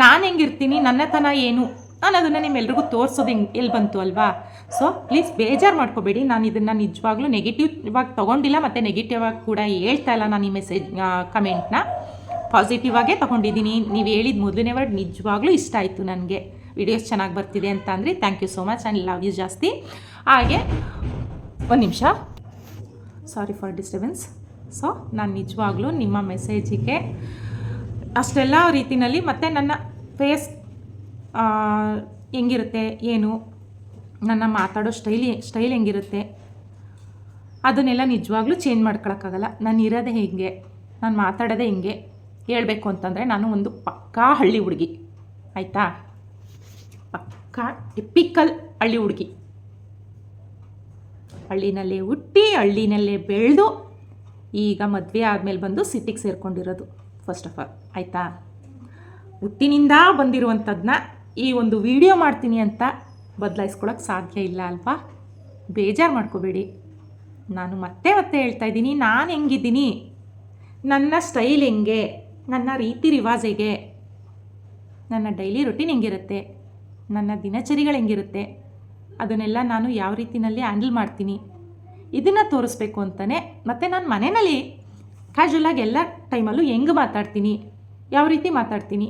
ನಾನು ಹೆಂಗಿರ್ತೀನಿ, ನನ್ನತನ ಏನು ನಾನು ಅದನ್ನು ನಿಮ್ಮೆಲ್ಲರಿಗೂ ತೋರಿಸೋದು ಹೆಂಗೆ ಎಲ್ಲಿ ಬಂತು ಅಲ್ವಾ? ಸೊ ಪ್ಲೀಸ್ ಬೇಜಾರು ಮಾಡ್ಕೋಬೇಡಿ. ನಾನು ಇದನ್ನು ನಿಜವಾಗ್ಲೂ ನೆಗೆಟಿವ್ ಆಗಿ ತೊಗೊಂಡಿಲ್ಲ ಮತ್ತು ನೆಗೆಟಿವ್ ಆಗಿ ಕೂಡ ಹೇಳ್ತಾ ಇಲ್ಲ ನಾನು ಈ ಮೆಸೇಜ್ ಕಮೆಂಟ್ನ ಪಾಸಿಟಿವ್ ಆಗೇ ತೊಗೊಂಡಿದ್ದೀನಿ. ನೀವು ಹೇಳಿದ ಮೊದಲನೇ ವರ್ಡ್ ನಿಜವಾಗ್ಲೂ ಇಷ್ಟ ಆಯಿತು ನನಗೆ. ವಿಡಿಯೋಸ್ ಚೆನ್ನಾಗಿ ಬರ್ತಿದೆ ಅಂತ ಅಂದರೆ thank you so much and love you ಜಾಸ್ತಿ. ಹಾಗೆ, ಒಂದು ನಿಮಿಷ. ಸಾರಿ ಫಾರ್ ಡಿಸ್ಟರ್ಬೆನ್ಸ್ ಸೊ ನಾನು ನಿಜವಾಗ್ಲೂ ನಿಮ್ಮ ಮೆಸೇಜಿಗೆ ಅಷ್ಟೆಲ್ಲ ರೀತಿಯಲ್ಲಿ ಮತ್ತು ನನ್ನ ಫೇಸ್ ಹೆಂಗಿರುತ್ತೆ, ಏನು, ನನ್ನ ಮಾತಾಡೋ ಸ್ಟೈಲ್ ಸ್ಟೈಲ್ ಹೆಂಗಿರುತ್ತೆ, ಅದನ್ನೆಲ್ಲ ನಿಜವಾಗ್ಲೂ ಚೇಂಜ್ ಮಾಡ್ಕೊಳಕ್ಕಾಗಲ್ಲ. ನಾನು ಇರೋದೇ ಹೇಗೆ, ನಾನು ಮಾತಾಡೋದೇ ಹಿಂಗೆ ಹೇಳಬೇಕು ಅಂತಂದರೆ ನಾನು ಒಂದು ಪಕ್ಕಾ ಹಳ್ಳಿ ಹುಡುಗಿ. ಆಯಿತಾ? ಪಕ್ಕಾ ಟಿಪಿಕಲ್ ಹಳ್ಳಿ ಹುಡುಗಿ. ಹಳ್ಳಿನಲ್ಲೇ ಹುಟ್ಟಿ, ಹಳ್ಳಿನಲ್ಲೇ ಬೆಳೆದು ಈಗ ಮದುವೆ ಆದಮೇಲೆ ಬಂದು ಸಿಟಿಗೆ ಸೇರ್ಕೊಂಡಿರೋದು ಫಸ್ಟ್ ಆಫ್ ಆಲ್ ಆಯಿತಾ? ಹುಟ್ಟಿನಿಂದ ಬಂದಿರುವಂಥದ್ದನ್ನ ಈ ಒಂದು ವಿಡಿಯೋ ಮಾಡ್ತೀನಿ ಅಂತ ಬದಲಾಯಿಸ್ಕೊಳಕ್ಕೆ ಸಾಧ್ಯ ಇಲ್ಲ ಅಲ್ವಾ? ಬೇಜಾರು ಮಾಡ್ಕೋಬೇಡಿ. ನಾನು ಮತ್ತೆ ಮತ್ತೆ ಹೇಳ್ತಾ ಇದ್ದೀನಿ, ನಾನು ಹೆಂಗಿದ್ದೀನಿ? ನನ್ನ ಸ್ಟೈಲ್ ಹೆಂಗೆ? ನನ್ನ ರೀತಿ ರಿವಾಜ್ ಹೇಗೆ? ನನ್ನ ಡೈಲಿ ರೊಟೀನ್ ಹೆಂಗಿರುತ್ತೆ? ನನ್ನ ದಿನಚರಿಗಳು ಹೆಂಗಿರುತ್ತೆ? ಅದನ್ನೆಲ್ಲ ನಾನು ಯಾವ ರೀತಿಯಲ್ಲಿ ಹ್ಯಾಂಡಲ್ ಮಾಡ್ತೀನಿ? ಇದನ್ನು ತೋರಿಸ್ಬೇಕು ಅಂತಲೇ ಮತ್ತು ನಾನು ಮನೆಯಲ್ಲಿ ಕ್ಯಾಶುವಲಾಗಿ ಎಲ್ಲ ಟೈಮಲ್ಲೂ ಹೆಂಗೆ ಮಾತಾಡ್ತೀನಿ? ಯಾವ ರೀತಿ ಮಾತಾಡ್ತೀನಿ?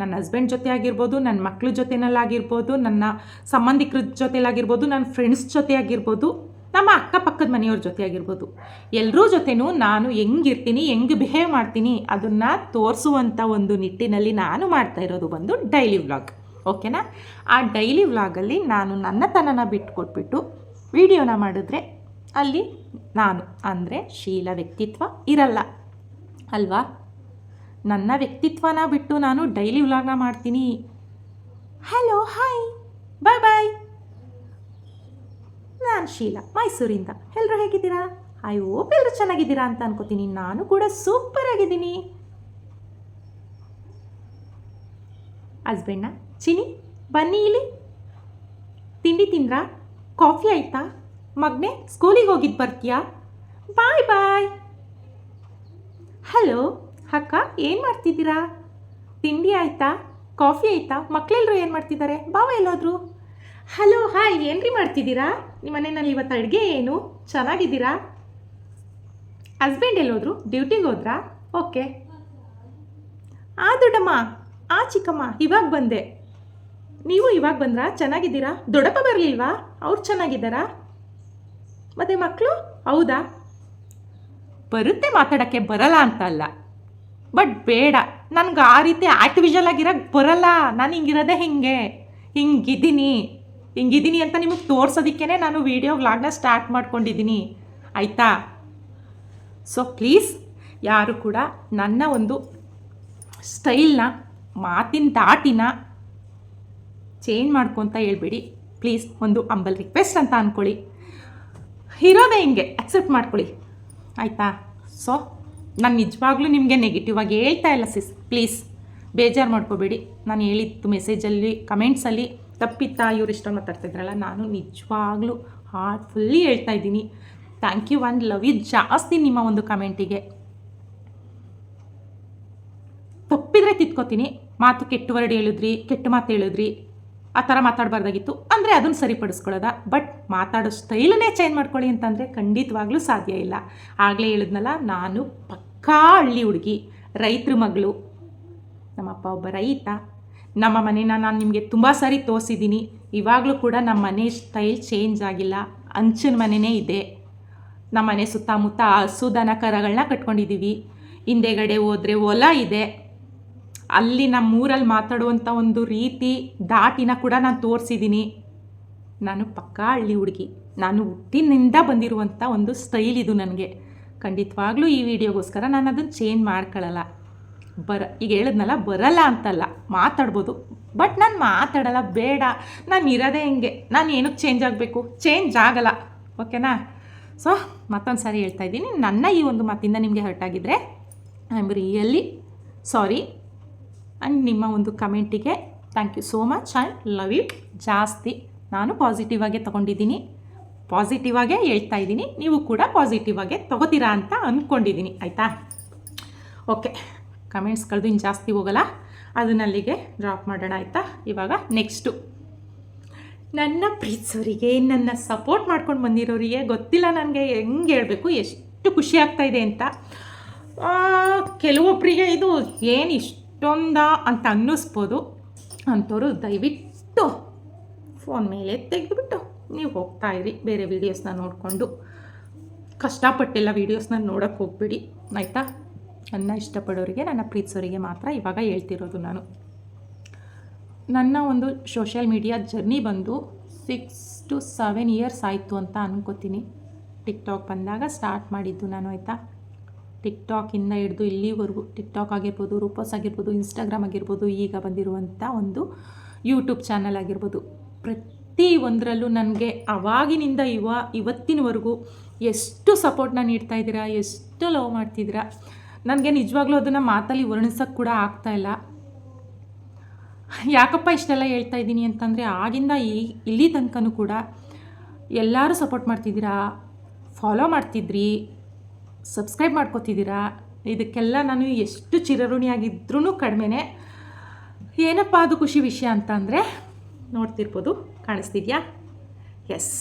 ನನ್ನ ಹಸ್ಬೆಂಡ್ ಜೊತೆ ಆಗಿರ್ಬೋದು ನನ್ನ ಮಕ್ಳ ಜೊತೆನಲ್ಲಾಗಿರ್ಬೋದು ನನ್ನ ಸಂಬಂಧಿಕರ ಜೊತೆಲಾಗಿರ್ಬೋದು ನನ್ನ ಫ್ರೆಂಡ್ಸ್ ಜೊತೆ ಆಗಿರ್ಬೋದು, ನಮ್ಮ ಅಕ್ಕಪಕ್ಕದ ಮನೆಯವ್ರ ಜೊತೆ ಆಗಿರ್ಬೋದು ಎಲ್ಲರೂ ಜೊತೆನೂ ನಾನು ಹೆಂಗಿರ್ತೀನಿ, ಹೆಂಗೆ ಬಿಹೇವ್ ಮಾಡ್ತೀನಿ ಅದನ್ನು ತೋರಿಸುವಂಥ ಒಂದು ನಿಟ್ಟಿನಲ್ಲಿ ನಾನು ಮಾಡ್ತಾ ಇರೋದು ಬಂದು ಡೈಲಿ ವ್ಲಾಗ್ ಓಕೆನಾ? ಆ ಡೈಲಿ ವ್ಲಾಗಲ್ಲಿ ನಾನು ನನ್ನತನನ ಬಿಟ್ಕೊಟ್ಬಿಟ್ಟು ವಿಡಿಯೋನ ಮಾಡಿದ್ರೆ ಅಲ್ಲಿ ನಾನು, ಅಂದರೆ ಶೀಲ ವ್ಯಕ್ತಿತ್ವ ಇರಲ್ಲ. ಅಲ್ವಾ? ನನ್ನ ವ್ಯಕ್ತಿತ್ವನ ಬಿಟ್ಟು ನಾನು ಡೈಲಿ ವ್ಲಾಗ್ನ ಮಾಡ್ತೀನಿ. Hello, hi, bye bye. ನಾನು ಶೀಲಾ, ಮೈಸೂರಿಂದ. ಎಲ್ಲರೂ ಹೇಗಿದ್ದೀರಾ? ಐ ಹೋಪ್ ಎಲ್ಲರೂ ಚೆನ್ನಾಗಿದ್ದೀರಾ ಅಂತ ಅನ್ಕೋತೀನಿ. ನಾನು ಕೂಡ ಸೂಪರ್ ಆಗಿದ್ದೀನಿ ಹಸ್ಬೆಂಡ್ನ? ಚಿನಿ, ಬನ್ನಿ ಇಲ್ಲಿ. ತಿಂಡಿ ತಿಂದ್ರಾ? ಕಾಫಿ ಆಯ್ತಾ? ಮಗ್ನೆ, ಸ್ಕೂಲಿಗೆ ಹೋಗಿದ್ದು ಬರ್ತೀಯಾ? ಬಾಯ್ ಬಾಯ್. ಹಲೋ, ಅಕ್ಕ, ಏನು ಮಾಡ್ತಿದ್ದೀರಾ? ತಿಂಡಿ ಆಯ್ತಾ? ಕಾಫಿ ಆಯ್ತಾ? ಮಕ್ಕಳೆಲ್ಲರೂ ಏನು ಮಾಡ್ತಿದ್ದಾರೆ ಬಾವ ಎಲ್ಲೋದ್ರು? ಹಲೋ, ಹಾಯ್, ಏನ್ರಿ ಮಾಡ್ತಿದ್ದೀರಾ? ನಿಮ್ಮ ಮನೆಯಲ್ಲಿ ಇವತ್ತು ಅಡುಗೆ ಏನು? ಚೆನ್ನಾಗಿದ್ದೀರಾ? ಹಸ್ಬೆಂಡ್ ಎಲ್ಲೋದ್ರು? ಡ್ಯೂಟಿಗೆ ಹೋದ್ರಾ? ಓಕೆ. ಆ ದೊಡ್ಡಮ್ಮ, ಆ ಚಿಕ್ಕಮ್ಮ, ಇವಾಗ ಬಂದೆ. ನೀವು ಇವಾಗ ಬಂದ್ರಾ? ಚೆನ್ನಾಗಿದ್ದೀರಾ? ದೊಡ್ಡಪ್ಪ ಬರಲಿಲ್ವಾ? ಅವ್ರು ಚೆನ್ನಾಗಿದ್ದಾರಾ? ಮತ್ತೆ ಮಕ್ಕಳು ಹೌದಾ? ಬರುತ್ತೆ ಮಾತಾಡೋಕ್ಕೆ, ಬರಲ್ಲ ಅಂತ ಅಲ್ಲ. ಬಟ್ ಬೇಡ. ನನಗೆ ಆ ರೀತಿ ಆರ್ಟಿಫಿಷಿಯಲ್ ಆಗಿರೋಕ್ಕೆ ಬರಲ್ಲ. ನಾನು ಹಿಂಗಿರೋದೇ ಹಿಂಗೆ. ಹಿಂಗಿದ್ದೀನಿ. ಹಿಂಗಿದ್ದೀನಿ ಅಂತ ನಿಮಗೆ ತೋರ್ಸೋದಕ್ಕೇ ನಾನು ವೀಡಿಯೋ ವ್ಲಾಗ್ನ ಸ್ಟಾರ್ಟ್ ಮಾಡ್ಕೊಂಡಿದ್ದೀನಿ. ಆಯಿತಾ? ಸೊ ಪ್ಲೀಸ್ ಯಾರು ಕೂಡ ನನ್ನ ಒಂದು ಸ್ಟೈಲ್ನ ಮಾತಿನ ದಾಟಿನ ಚೇಂಜ್ ಮಾಡ್ಕೊತ ಹೇಳ್ಬೇಡಿ. ಪ್ಲೀಸ್ ಒಂದು ಅಂಬಲ್ ರಿಕ್ವೆಸ್ಟ್ ಅಂತ ಅಂದ್ಕೊಳ್ಳಿ ಇರೋದೇ ಹಿಂಗೆ ಅಕ್ಸೆಪ್ಟ್ ಮಾಡ್ಕೊಳ್ಳಿ. ಆಯಿತಾ? ಸೊ ನಾನು ನಿಜವಾಗ್ಲೂ ನಿಮಗೆ ನೆಗೆಟಿವ್ ಆಗಿ ಹೇಳ್ತಾ ಇಲ್ಲ ಸಿಸ್ ಪ್ಲೀಸ್ ಬೇಜಾರು ಮಾಡ್ಕೋಬೇಡಿ. ನಾನು ಹೇಳಿದ್ದು ಮೆಸೇಜಲ್ಲಿ ಕಮೆಂಟ್ಸಲ್ಲಿ ತಪ್ಪಿತ್ತಾ, ಇವ್ರು ಇಷ್ಟೊಂದು ಮಾತಾಡ್ತಿದ್ರಲ್ಲ ನಾನು ನಿಜವಾಗ್ಲೂ ಹಾರ್ಟ್ಫುಲ್ಲಿ ಹೇಳ್ತಾ ಇದ್ದೀನಿ. Thank you and love you ಜಾಸ್ತಿ ನಿಮ್ಮ ಒಂದು ಕಮೆಂಟಿಗೆ ತಪ್ಪಿದ್ರೆ ತಿತ್ಕೋತೀನಿ ಮಾತು ಕೆಟ್ಟ ವರ್ಡ್ ಹೇಳಿದ್ರಿ, ಕೆಟ್ಟ ಮಾತು ಹೇಳಿದ್ರಿ. ಆ ಥರ ಮಾತಾಡಬಾರ್ದಾಗಿತ್ತು. ಅಂದರೆ ಅದನ್ನು ಸರಿಪಡಿಸ್ಕೊಳ್ಳೋದ? ಬಟ್ ಮಾತಾಡೋ ಸ್ಟೈಲನ್ನೇ ಚೇಂಜ್ ಮಾಡ್ಕೊಳ್ಳಿ ಅಂತಂದರೆ ಖಂಡಿತವಾಗ್ಲೂ ಸಾಧ್ಯ ಇಲ್ಲ. ಆಗಲೇ ಹೇಳಿದ್ನಲ್ಲ, ನಾನು ಪಕ್ಕಾ ಹಳ್ಳಿ ಹುಡುಗಿ, ರೈತರ ಮಗಳು, ನಮ್ಮಪ್ಪ ಒಬ್ಬ ರೈತ. ನಮ್ಮ ಮನೇನ ನಾನು ನಿಮಗೆ ತುಂಬ ಸಾರಿ ತೋರಿಸಿದ್ದೀನಿ ಇವಾಗಲೂ ಕೂಡ ನಮ್ಮ ಮನೆ ಸ್ಟೈಲ್ ಚೇಂಜ್ ಆಗಿಲ್ಲ. ಅಂಚಿನ ಮನೆಯೇ ಇದೆ. ನಮ್ಮ ಮನೆ ಸುತ್ತಮುತ್ತ ಹಸು ದನ ಕರಗಳನ್ನ ಕಟ್ಕೊಂಡಿದ್ದೀವಿ ಹಿಂದೆಗಡೆ ಹೋದರೆ ಹೊಲ ಇದೆ. ಅಲ್ಲಿ ನಮ್ಮ ಊರಲ್ಲಿ ಮಾತಾಡುವಂಥ ಒಂದು ರೀತಿ ದಾಟಿನ ಕೂಡ ನಾನು ತೋರಿಸಿದ್ದೀನಿ ನಾನು ಪಕ್ಕಾ ಹಳ್ಳಿ ಹುಡುಗಿ. ನಾನು ಹುಟ್ಟಿನಿಂದ ಬಂದಿರುವಂಥ ಒಂದು ಸ್ಟೈಲ್ ಇದು ನನಗೆ. ಖಂಡಿತವಾಗ್ಲೂ ಈ ವಿಡಿಯೋಗೋಸ್ಕರ ನಾನು ಅದನ್ನು ಚೇಂಜ್ ಮಾಡ್ಕೊಳ್ಳಲ್ಲ ಬರ, ಈಗ ಹೇಳಿದ್ನಲ್ಲ, ಬರಲ್ಲ ಅಂತಲ್ಲ. ಮಾತಾಡ್ಬೋದು. ಬಟ್ ನಾನು ಮಾತಾಡಲ್ಲ, ಬೇಡ. ನಾನು ಇರೋದೇ ಹಿಂಗೆ? ನಾನು ಏನಕ್ಕೆ ಚೇಂಜ್ ಆಗಬೇಕು? ಚೇಂಜ್ ಆಗಲ್ಲ. ಓಕೆನಾ ಸೊ ಮತ್ತೊಂದು ಸಾರಿ ಹೇಳ್ತಾ ಇದ್ದೀನಿ. ನನ್ನ ಈ ಒಂದು ಮಾತಿಂದ ನಿಮಗೆ ಹರ್ಟ್ ಆಗಿದ್ದರೆ I am really sorry and ನಿಮ್ಮ ಒಂದು ಕಮೆಂಟಿಗೆ thank you so much and love you ಜಾಸ್ತಿ ನಾನು ಪಾಸಿಟಿವ್ ಆಗೇ ತೊಗೊಂಡಿದ್ದೀನಿ. ಪಾಸಿಟಿವ್ ಆಗೇ ಹೇಳ್ತಾ ಇದ್ದೀನಿ. ನೀವು ಕೂಡ ಪಾಸಿಟಿವ್ ಆಗೇ ತೊಗೋತೀರಾ ಅಂತ ಅಂದ್ಕೊಂಡಿದ್ದೀನಿ ಆಯಿತಾ? ಓಕೆ ಕಮೆಂಟ್ಸ್ಗಳದ್ದು ಇನ್ನು ಜಾಸ್ತಿ ಹೋಗಲ್ಲ. ಅದನ್ನಲ್ಲಿಗೆ ಡ್ರಾಪ್ ಮಾಡೋಣ ಆಯಿತಾ? ಇವಾಗ ನೆಕ್ಸ್ಟು ನನ್ನ ಪ್ರೀತಿಸೋರಿಗೆ ನನ್ನ ಸಪೋರ್ಟ್ ಮಾಡ್ಕೊಂಡು ಬಂದಿರೋರಿಗೆ ಗೊತ್ತಿಲ್ಲ ನನಗೆ ಹೆಂಗೆ ಹೇಳಬೇಕು, ಎಷ್ಟು ಖುಷಿ ಆಗ್ತಾಯಿದೆ ಅಂತ. ಕೆಲವೊಬ್ಬರಿಗೆ ಇದು ಏನು ಇಷ್ಟೊಂದ ಅಂತ ಅನ್ನಿಸ್ಬೋದು. ಅಂಥವ್ರು ದಯವಿಟ್ಟು ಫೋನ್ ಮೇಲೆ ತೆಗೆದುಬಿಟ್ಟು ನೀವು ಹೋಗ್ತಾ ಇರಿ. ಬೇರೆ ವೀಡಿಯೋಸ್ನ ನೋಡಿಕೊಂಡು. ಕಷ್ಟಪಟ್ಟೆಲ್ಲ ವೀಡಿಯೋಸ್ನ ನೋಡೋಕ್ಕೆ ಹೋಗ್ಬಿಡಿ. ಆಯಿತಾ? ನನ್ನ ಇಷ್ಟಪಡೋರಿಗೆ, ನನ್ನ ಪ್ರೀತಿಸೋರಿಗೆ ಮಾತ್ರ ಇವಾಗ ಹೇಳ್ತಿರೋದು ನಾನು. ನನ್ನ ಒಂದು ಸೋಷಿಯಲ್ ಮೀಡಿಯಾ ಜರ್ನಿ ಬಂದು ಸಿಕ್ಸ್ ಟು ಸೆವೆನ್ ಇಯರ್ಸ್ ಆಯಿತು ಅಂತ ಅನ್ಕೋತೀನಿ. ಟಿಕ್ಟಾಕ್ ಬಂದಾಗ ಸ್ಟಾರ್ಟ್ ಮಾಡಿದ್ದು ನಾನು, ಆಯಿತಾ? ಟಿಕ್ಟಾಕಿಂದ ಹಿಡಿದು ಇಲ್ಲಿವರೆಗೂ ಟಿಕ್ಟಾಕ್ ಆಗಿರ್ಬೋದು, ರೂಪಸ್ ಆಗಿರ್ಬೋದು ಇನ್ಸ್ಟಾಗ್ರಾಮ್ ಆಗಿರ್ಬೋದು ಈಗ ಬಂದಿರುವಂಥ ಒಂದು ಯೂಟ್ಯೂಬ್ ಚಾನಲ್ ಆಗಿರ್ಬೋದು. ಪ್ರತಿ ಒಂದರಲ್ಲೂ ನನಗೆ ಅವಾಗಿನಿಂದ ಇವ, ಇವತ್ತಿನವರೆಗೂ ಎಷ್ಟು ಸಪೋರ್ಟ್ನ ನೀಡ್ತಾ ಇದ್ದೀರಾ, ಎಷ್ಟು ಲವ್ ಮಾಡ್ತಿದ್ದೀರಾ, ನನಗೆ ನಿಜವಾಗ್ಲೂ ಅದನ್ನು ಮಾತಲ್ಲಿ ವರ್ಣಿಸೋಕ್ಕೆ ಕೂಡ ಆಗ್ತಾ ಇಲ್ಲ. ಯಾಕಪ್ಪ ಇಷ್ಟೆಲ್ಲ ಹೇಳ್ತಾ ಇದ್ದೀನಿ ಅಂತಂದರೆ ಆಗಿಂದ ಈ, ಇಲ್ಲಿ ತನಕನೂ ಕೂಡ ಎಲ್ಲರೂ ಸಪೋರ್ಟ್ ಮಾಡ್ತಿದ್ದೀರಾ ಫಾಲೋ ಮಾಡ್ತಿದ್ರಿ ಸಬ್ಸ್ಕ್ರೈಬ್ ಮಾಡ್ಕೋತಿದ್ದೀರಾ? ಇದಕ್ಕೆಲ್ಲ ನಾನು ಎಷ್ಟು ಚಿರಋಣಿಯಾಗಿದ್ರೂ ಕಡಿಮೆನೇ. ಏನಪ್ಪ ಅದು ಖುಷಿ ವಿಷಯ ಅಂತ ಅಂದರೆ, ನೋಡ್ತಿರ್ಬೋದು, ಕಾಣಿಸ್ತಿದ್ಯಾ? ಎಸ್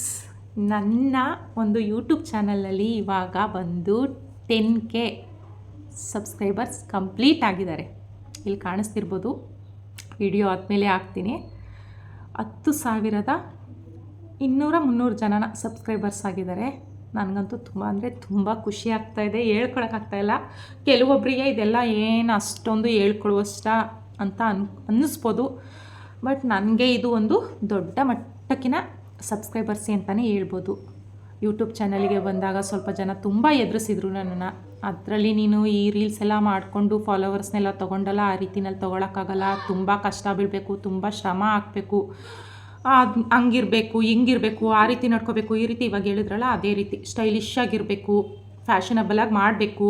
ನನ್ನ ಒಂದು ಯೂಟ್ಯೂಬ್ ಚಾನಲಲ್ಲಿ ಇವಾಗ ಬಂದು ಟೆನ್ ಕೆ ಸಬ್ಸ್ಕ್ರೈಬರ್ಸ್ ಕಂಪ್ಲೀಟ್ ಆಗಿದ್ದಾರೆ. ಇಲ್ಲಿ ಕಾಣಿಸ್ತಿರ್ಬೋದು. ವಿಡಿಯೋ ಆದಮೇಲೆ ಹಾಕ್ತೀನಿ. ಹತ್ತು ಸಾವಿರದ ಇನ್ನೂರ ಮುನ್ನೂರು ಜನನ ಸಬ್ಸ್ಕ್ರೈಬರ್ಸ್ ಆಗಿದ್ದಾರೆ. ನನಗಂತೂ ತುಂಬ ಅಂದರೆ ತುಂಬ ಖುಷಿ ಆಗ್ತಾಯಿದೆ ಹೇಳ್ಕೊಳಕ್ಕಾಗ್ತಾಯಿಲ್ಲ ಕೆಲವೊಬ್ಬರಿಗೆ ಇದೆಲ್ಲ ಏನು ಅಷ್ಟೊಂದು ಹೇಳ್ಕೊಳ್ಳುವಷ್ಟ ಅಂತ ಅನ್, ಅನ್ನಿಸ್ಬೋದು. ಬಟ್ ನನಗೆ ಇದು ಒಂದು ದೊಡ್ಡ ಮಟ್ಟಕ್ಕಿನ ಸಬ್ಸ್ಕ್ರೈಬರ್ಸಿ ಅಂತಲೇ ಹೇಳ್ಬೋದು. ಯೂಟ್ಯೂಬ್ ಚಾನಲಿಗೆ ಬಂದಾಗ ಸ್ವಲ್ಪ ಜನ ತುಂಬ ಎದುರಿಸಿದ್ರು ನನ್ನನ್ನು. ಅದರಲ್ಲಿ ನೀನು ಈ ರೀಲ್ಸ್ ಎಲ್ಲ ಮಾಡಿಕೊಂಡು ಫಾಲೋವರ್ಸ್ನೆಲ್ಲ ತೊಗೊಂಡಲ್ಲ, ಆ ರೀತಿನಲ್ಲಿ ತೊಗೊಳಕ್ಕಾಗಲ್ಲ. ತುಂಬ ಕಷ್ಟ ಬೀಳಬೇಕು, ತುಂಬ ಶ್ರಮ ಹಾಕಬೇಕು ಹಂಗಿರಬೇಕು, ಹಿಂಗಿರಬೇಕು, ಆ ರೀತಿ ನಡ್ಕೋಬೇಕು, ಈ ರೀತಿ ಇವಾಗ ಹೇಳಿದ್ರಲ್ಲ, ಅದೇ ರೀತಿ ಸ್ಟೈಲಿಶ್ ಆಗಿರಬೇಕು ಫ್ಯಾಷನಬಲಾಗಿ ಮಾಡಬೇಕು.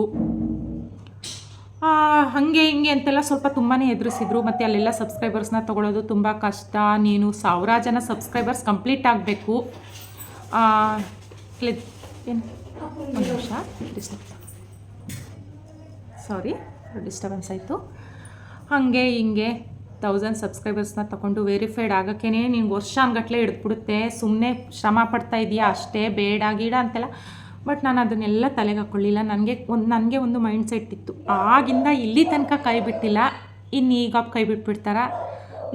ಹಾಗೆ ಹಿಂಗೆ ಅಂತೆಲ್ಲ ಸ್ವಲ್ಪ ತುಂಬಾ ಎದುರಿಸಿದ್ರು. ಮತ್ತು ಅಲ್ಲೆಲ್ಲ ಸಬ್ಸ್ಕ್ರೈಬರ್ಸ್ನ ತೊಗೊಳೋದು ತುಂಬ ಕಷ್ಟ. ನೀನು ಸಾವಿರ ಜನ ಸಬ್ಸ್ಕ್ರೈಬರ್ಸ್ ಕಂಪ್ಲೀಟ್ ಆಗಬೇಕು. ಏನು? ಒಂದು ನಿಮಿಷ ಡಿಸ್ಟರ್ಬ್ ಸಾರಿ ಡಿಸ್ಟರ್ಬೆನ್ಸ್ ಆಯಿತು. ಹಾಗೆ ಹಿಂಗೆ ತೌಸಂಡ್ ಸಬ್ಸ್ಕ್ರೈಬರ್ಸ್ನ ತಗೊಂಡು ವೆರಿಫೈಡ್ ಆಗೋಕ್ಕೇ ನಿಂಗೆ ವರ್ಷ ಅಂಗಟ್ಲೆ ಹಿಡಿದ್ಬಿಡುತ್ತೆ ಸುಮ್ಮನೆ ಶ್ರಮ ಪಡ್ತಾ ಇದೆಯಾ? ಅಷ್ಟೇ ಬೇಡ, ಗೀಡ ಅಂತೆಲ್ಲ. ಬಟ್ ನಾನು ಅದನ್ನೆಲ್ಲ ತಲೆಗೆ ಹಾಕ್ಕೊಳ್ಳಿಲ್ಲ ನನಗೆ ಒಂದು ನನಗೆ ಒಂದು ಮೈಂಡ್ ಸೆಟ್ ಇತ್ತು. ಆಗಿಂದ ಇಲ್ಲಿ ತನಕ ಕೈ ಬಿಟ್ಟಿಲ್ಲ. ಇನ್ನು ಈಗ ಕೈ ಬಿಟ್ಬಿಡ್ತಾರ.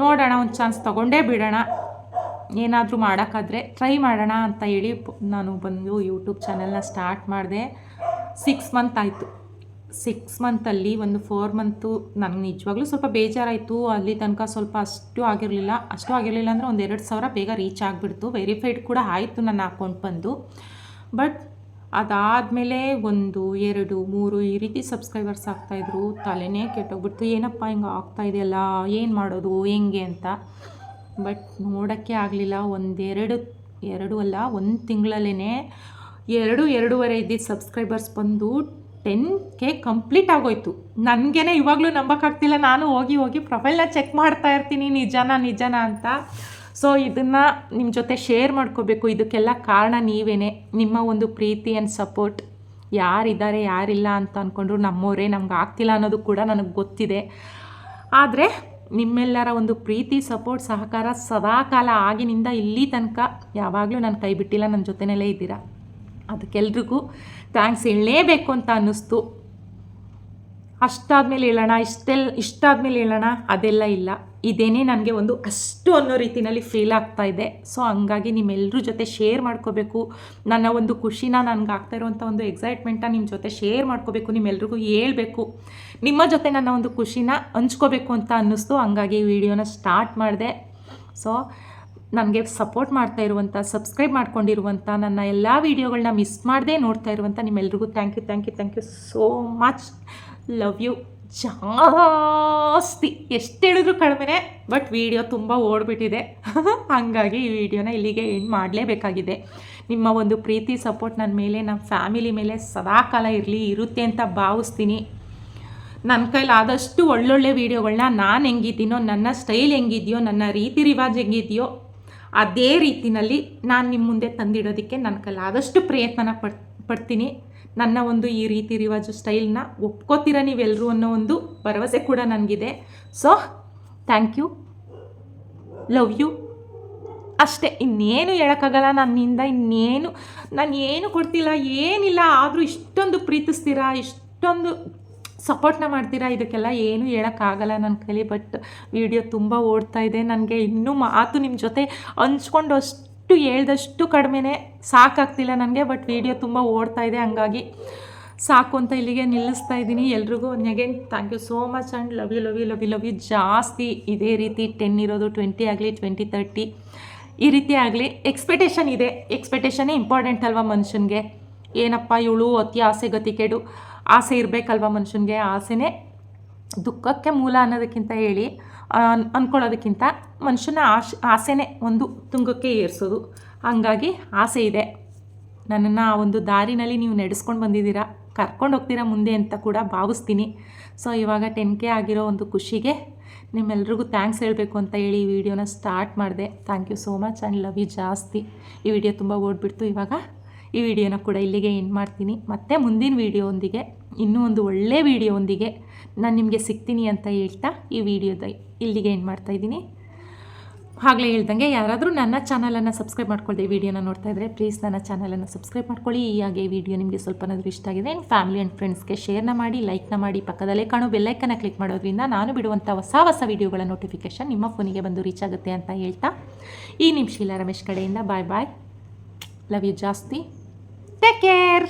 ನೋಡೋಣ, ಒಂದು ಚಾನ್ಸ್ ತೊಗೊಂಡೇ ಬಿಡೋಣ. ಏನಾದರೂ ಮಾಡೋಕ್ಕಾದ್ರೆ ಟ್ರೈ ಮಾಡೋಣ ಅಂತ ಹೇಳಿ ನಾನು ಬಂದು ಯೂಟ್ಯೂಬ್ ಚಾನೆಲ್ನ ಸ್ಟಾರ್ಟ್ ಮಾಡಿದೆ. ಸಿಕ್ಸ್ ಮಂತ್ ಆಯಿತು. ಸಿಕ್ಸ್ ಮಂತಲ್ಲಿ ಒಂದು ಫೋರ್ ಮಂತು ನನಗೆ ನಿಜವಾಗ್ಲೂ ಸ್ವಲ್ಪ ಬೇಜಾರಾಯಿತು. ಅಲ್ಲಿ ತನಕ ಸ್ವಲ್ಪ ಅಷ್ಟು ಆಗಿರಲಿಲ್ಲ. ಅಷ್ಟು ಆಗಿರಲಿಲ್ಲ ಅಂದರೆ ಒಂದು ಎರಡು ಸಾವಿರ ಬೇಗ ರೀಚ್ ಆಗಿಬಿಡ್ತು. ವೆರಿಫೈಡ್ ಕೂಡ ಆಯಿತು ನನ್ನ ಅಕೌಂಟ್ ಬಂದು. ಬಟ್ ಅದಾದಮೇಲೆ ಒಂದು, ಎರಡು, ಮೂರು ಈ ರೀತಿ ಸಬ್ಸ್ಕ್ರೈಬರ್ಸ್ ಆಗ್ತಾಯಿದ್ರು ತಲೆನೇ ಕೆಟ್ಟೋಗ್ಬಿಡ್ತು. ಏನಪ್ಪ ಹಿಂಗೆ ಆಗ್ತಾ ಇದೆಯಲ್ಲ? ಏನು ಮಾಡೋದು? ಹೆಂಗೆ ಅಂತ. ಬಟ್ ನೋಡೋಕ್ಕೆ ಆಗಲಿಲ್ಲ. ಒಂದೆರಡು ಎರಡು ಅಲ್ಲ, ಒಂದು ತಿಂಗಳಲ್ಲೇ ಎರಡು, ಎರಡೂವರೆ ಇದ್ದಿದ್ದು ಸಬ್ಸ್ಕ್ರೈಬರ್ಸ್ ಬಂದು ಟೆನ್ ಕೆ ಕಂಪ್ಲೀಟ್ ಆಗೋಯ್ತು. ನನಗೇನೆ ಇವಾಗಲೂ ನಂಬೋಕ್ಕಾಗ್ತಿಲ್ಲ. ನಾನು ಹೋಗಿ ಹೋಗಿ ಪ್ರೊಫೈಲ್ನ ಚೆಕ್ ಮಾಡ್ತಾ ಇರ್ತೀನಿ. ನಿಜಾನ ನಿಜಾನ ಅಂತ. ಸೊ ಇದನ್ನು ನಿಮ್ಮ ಜೊತೆ ಶೇರ್ ಮಾಡ್ಕೋಬೇಕು. ಇದಕ್ಕೆಲ್ಲ ಕಾರಣ ನೀವೇನೆ. ನಿಮ್ಮ ಒಂದು ಪ್ರೀತಿ ಆ್ಯಂಡ್ ಸಪೋರ್ಟ್ ಯಾರಿದ್ದಾರೆ, ಯಾರಿಲ್ಲ ಅಂತ ಅಂದ್ಕೊಂಡ್ರು ನಮ್ಮವರೇ ನಮ್ಗೆ ಆಗ್ತಿಲ್ಲ ಅನ್ನೋದು ಕೂಡ ನನಗೆ ಗೊತ್ತಿದೆ. ಆದರೆ, ನಿಮ್ಮೆಲ್ಲರ ಒಂದು ಪ್ರೀತಿ ಸಪೋರ್ಟ್ ಸಹಕಾರ ಸದಾಕಾಲ ಆಗಿನಿಂದ ಇಲ್ಲಿ ತನಕ ಯಾವಾಗಲೂ ನಾನು ಕೈ ಬಿಟ್ಟಿಲ್ಲ. ನನ್ನ ಜೊತೆಯಲ್ಲೇ ಇದ್ದೀರಾ? ಅದಕ್ಕೆಲ್ರಿಗೂ ಥ್ಯಾಂಕ್ಸ್ ಹೇಳಲೇಬೇಕು ಅಂತ ಅನ್ನಿಸ್ತು. ಅಷ್ಟಾದ್ಮೇಲೆ ಹೇಳೋಣ ಇಷ್ಟೆಲ್ಲ ಇಷ್ಟಾದ್ಮೇಲೆ ಹೇಳೋಣ, ಅದೆಲ್ಲ ಇಲ್ಲ. ಇದೇನೇ ನನಗೆ ಒಂದು ಅಷ್ಟು ಅನ್ನೋ ರೀತಿಯಲ್ಲಿ ಫೀಲ್ ಆಗ್ತಾ ಇದೆ. ಸೊ ಹಂಗಾಗಿ ನಿಮ್ಮೆಲ್ಲರ ಜೊತೆ ಶೇರ್ ಮಾಡ್ಕೋಬೇಕು. ನನ್ನ ಒಂದು ಖುಷಿನ ನನಗೆ ಆಗ್ತಾ ಇರುವಂಥ ಒಂದು ಎಕ್ಸೈಟ್ಮೆಂಟ ನಿಮ್ಮ ಜೊತೆ ಶೇರ್ ಮಾಡ್ಕೋಬೇಕು, ನಿಮ್ಮೆಲ್ರಿಗೂ ಹೇಳ್ಬೇಕು. ನಿಮ್ಮ ಜೊತೆ ನನ್ನ ಒಂದು ಖುಷಿನ ಹಂಚ್ಕೋಬೇಕು ಅಂತ ಅನ್ನಿಸ್ತು. ಹಂಗಾಗಿ ವಿಡಿಯೋನ ಸ್ಟಾರ್ಟ್ ಮಾಡಿದೆ. ಸೊ ನನಗೆ ಸಪೋರ್ಟ್ ಮಾಡ್ತಾ ಇರುವಂಥ ಸಬ್ಸ್ಕ್ರೈಬ್ ಮಾಡ್ಕೊಂಡಿರುವಂಥ ನನ್ನ ಎಲ್ಲ ವೀಡಿಯೋಗಳನ್ನ ಮಿಸ್ ಮಾಡದೆ ನೋಡ್ತಾ ಇರುವಂಥ ನಿಮ್ಮೆಲ್ರಿಗೂ thank you thank you thank you so much love you ಜಾಸ್ತಿ. ಎಷ್ಟು ಹೇಳಿದ್ರು ಕಡಿಮೆ ಬಟ್ ವಿಡಿಯೋ ತುಂಬ ಓಡ್ಬಿಟ್ಟಿದೆ. ಹಾಗಾಗಿ ಈ ವಿಡಿಯೋನ ಇಲ್ಲಿಗೆ ಎಂಡ್ ಮಾಡಲೇಬೇಕಾಗಿದೆ. ನಿಮ್ಮ ಒಂದು ಪ್ರೀತಿ ಸಪೋರ್ಟ್ ನನ್ನ ಮೇಲೆ ನಮ್ಮ ಫ್ಯಾಮಿಲಿ ಮೇಲೆ ಸದಾಕಾಲ ಇರಲಿ, ಇರುತ್ತೆ ಅಂತ ಭಾವಿಸ್ತೀನಿ. ನನ್ನ ಕೈಲಿ ಆದಷ್ಟು ಒಳ್ಳೊಳ್ಳೆ ವೀಡಿಯೋಗಳನ್ನ ನಾನು ಹೆಂಗಿದ್ದೀನೋ, ನನ್ನ ಸ್ಟೈಲ್ ಹೆಂಗಿದೆಯೋ, ನನ್ನ ರೀತಿ ರಿವಾಜ್ ಹೆಂಗಿದೆಯೋ ಅದೇ ರೀತಿಯಲ್ಲಿ ನಾನು ನಿಮ್ಮ ಮುಂದೆ ತಂದಿಡೋದಕ್ಕೆ ನನ್ನ ಕಲಾದಷ್ಟು ಆದಷ್ಟು ಪ್ರಯತ್ನನ ಪಡ್, ಪಡ್ತೀನಿ. ನನ್ನ ಒಂದು ಈ ರೀತಿ ರಿವಾಜು ಸ್ಟೈಲ್ನ ಒಪ್ಕೋತೀರ ನೀವೆಲ್ಲರೂ ಅನ್ನೋ ಒಂದು ಭರವಸೆ ಕೂಡ ನನಗಿದೆ. So, thank you. Love you. ಅಷ್ಟೇ, ಇನ್ನೇನು ಹೇಳೋಕ್ಕಾಗಲ್ಲ. ನನ್ನಿಂದ ಇನ್ನೇನು, ನಾನು ಏನು ಕೊಡ್ತಿಲ್ಲ, ಏನಿಲ್ಲ. ಆದರೂ ಇಷ್ಟೊಂದು ಪ್ರೀತಿಸ್ತೀರಾ, ಇಷ್ಟೊಂದು ಸಪೋರ್ಟ್ನ ಮಾಡ್ತೀರಾ? ಇದಕ್ಕೆಲ್ಲ ಏನು ಹೇಳೋಕ್ಕಾಗಲ್ಲ ನನ್ನ ಕೈಲಿ, ಬಟ್ ವಿಡಿಯೋ ತುಂಬ ಓಡ್ತಾ ಇದೆ. ನನಗೆ ಇನ್ನೂ ಮಾತು ನಿಮ್ಮ ಜೊತೆ ಹಂಚ್ಕೊಂಡು ಅಷ್ಟು ಹೇಳ್ದಷ್ಟು ಕಡಿಮೆನೇ ಸಾಕಾಗ್ತಿಲ್ಲ ನನಗೆ, ಬಟ್ ವಿಡಿಯೋ ತುಂಬ ಓಡ್ತಾ ಇದೆ. ಹಂಗಾಗಿ ಸಾಕು ಅಂತ ಇಲ್ಲಿಗೆ ನಿಲ್ಲಿಸ್ತಾ ಇದ್ದೀನಿ. ಎಲ್ರಿಗೂ again thank you so much and love you love you love you love you ಜಾಸ್ತಿ ಇದೇ ರೀತಿ ಟೆನ್ ಇರೋದು ಟ್ವೆಂಟಿ ಆಗಲಿ ಟ್ವೆಂಟಿ ತರ್ಟಿ ಈ ರೀತಿ ಆಗಲಿ ಎಕ್ಸ್ಪೆಕ್ಟೇಷನ್ ಇದೆ. ಎಕ್ಸ್ಪೆಕ್ಟೇಷನೇ ಇಂಪಾರ್ಟೆಂಟ್ ಅಲ್ವಾ ಮನುಷ್ಯನಿಗೆ? ಏನಪ್ಪ ಇವಳು ಅತಿ ಆಸೆ ಗತಿ ಕೆಡು. ಆಸೆ ಇರಬೇಕಲ್ವ ಮನುಷ್ಯನಿಗೆ? ಆಸೆನೇ ದುಃಖಕ್ಕೆ ಮೂಲ ಅನ್ನೋದಕ್ಕಿಂತ ಹೇಳಿ ಅಂದ್ಕೊಳ್ಳೋದಕ್ಕಿಂತ ಮನುಷ್ಯನ ಆಶ್, ಆಸೆನೇ ಒಂದು ತುಂಗಕ್ಕೆ ಏರಿಸೋದು. ಹಾಗಾಗಿ ಆಸೆ ಇದೆ. ನನ್ನನ್ನು ಆ ಒಂದು ದಾರಿನಲ್ಲಿ ನೀವು ನಡೆಸ್ಕೊಂಡು ಬಂದಿದ್ದೀರಾ? ಕರ್ಕೊಂಡು ಹೋಗ್ತೀರಾ ಮುಂದೆ ಅಂತ ಕೂಡ ಭಾವಿಸ್ತೀನಿ. ಸೊ, ಇವಾಗ ಟೆನ್ ಕೆ ಆಗಿರೋ ಒಂದು ಖುಷಿಗೆ ನಿಮ್ಮೆಲ್ರಿಗೂ ಥ್ಯಾಂಕ್ಸ್ ಹೇಳಬೇಕು ಅಂತ ಹೇಳಿ ಈ ವಿಡಿಯೋನ ಸ್ಟಾರ್ಟ್ ಮಾಡಿದೆ. Thank you so much and love you ಜಾಸ್ತಿ. ಈ ವಿಡಿಯೋ ತುಂಬ ಓಡ್ಬಿಡ್ತು. ಇವಾಗ ಈ ವಿಡಿಯೋನ ಕೂಡ ಇಲ್ಲಿಗೆ ಎಂಡ್ ಮಾಡ್ತೀನಿ. ಮತ್ತೆ ಮುಂದಿನ ವಿಡಿಯೋವೊಂದಿಗೆ ಇನ್ನೂ ಒಂದು ಒಳ್ಳೆಯ ವಿಡಿಯೋವೊಂದಿಗೆ ನಾನು ನಿಮಗೆ ಸಿಗ್ತೀನಿ ಅಂತ ಹೇಳ್ತಾ ಈ ವಿಡಿಯೋದ ಇಲ್ಲಿಗೆ ಏನು ಮಾಡ್ತಾ ಇದ್ದೀನಿ. ಆಗಲೇ ಹೇಳ್ದಂಗೆ ಯಾರಾದರೂ ನನ್ನ ಚಾನಲನ್ನು ಸಬ್ಸ್ಕ್ರೈಬ್ ಮಾಡ್ಕೊಳ್ಳಿ ವಿಡಿಯೋನ ನೋಡ್ತಾ ಇದ್ದರೆ ಪ್ಲೀಸ್ ನನ್ನ ಚಾನಲನ್ನು ಸಬ್ಸ್ಕ್ರೈಬ್ ಮಾಡ್ಕೊಳ್ಳಿ. ಹಾಗೆ ಈ ವಿಡಿಯೋ ನಿಮಗೆ ಸ್ವಲ್ಪನಾದರೂ ಇಷ್ಟ ಆಗಿದೆ ಆ್ಯಂಡ್ ಫ್ಯಾಮಿಲಿ ಆ್ಯಂಡ್ ಫ್ರೆಂಡ್ಸ್ಗೆ ಶೇರ್ನ ಮಾಡಿ ಲೈಕ್ನ ಮಾಡಿ, ಪಕ್ಕದಲ್ಲೇ ಕಾಣೋ ಬೆಲ್ಲೈಕನ್ನ ಕ್ಲಿಕ್ ಮಾಡೋದ್ರಿಂದ ನಾನು ಬಿಡುವಂಥ ಹೊಸ ಹೊಸ ವಿಡಿಯೋಗಳ ನೋಟಿಫಿಕೇಷನ್ ನಿಮ್ಮ ಫೋನಿಗೆ ಬಂದು ರೀಚ್ ಆಗುತ್ತೆ ಅಂತ ಹೇಳ್ತಾ. ಈ ನಿಮ್ಮ ಶೀಲಾ ರಮೇಶ್ ಕಡೆಯಿಂದ ಬಾಯ್ ಬಾಯ್ ಲವ್ ಯು ಜಾಸ್ತಿ. Take care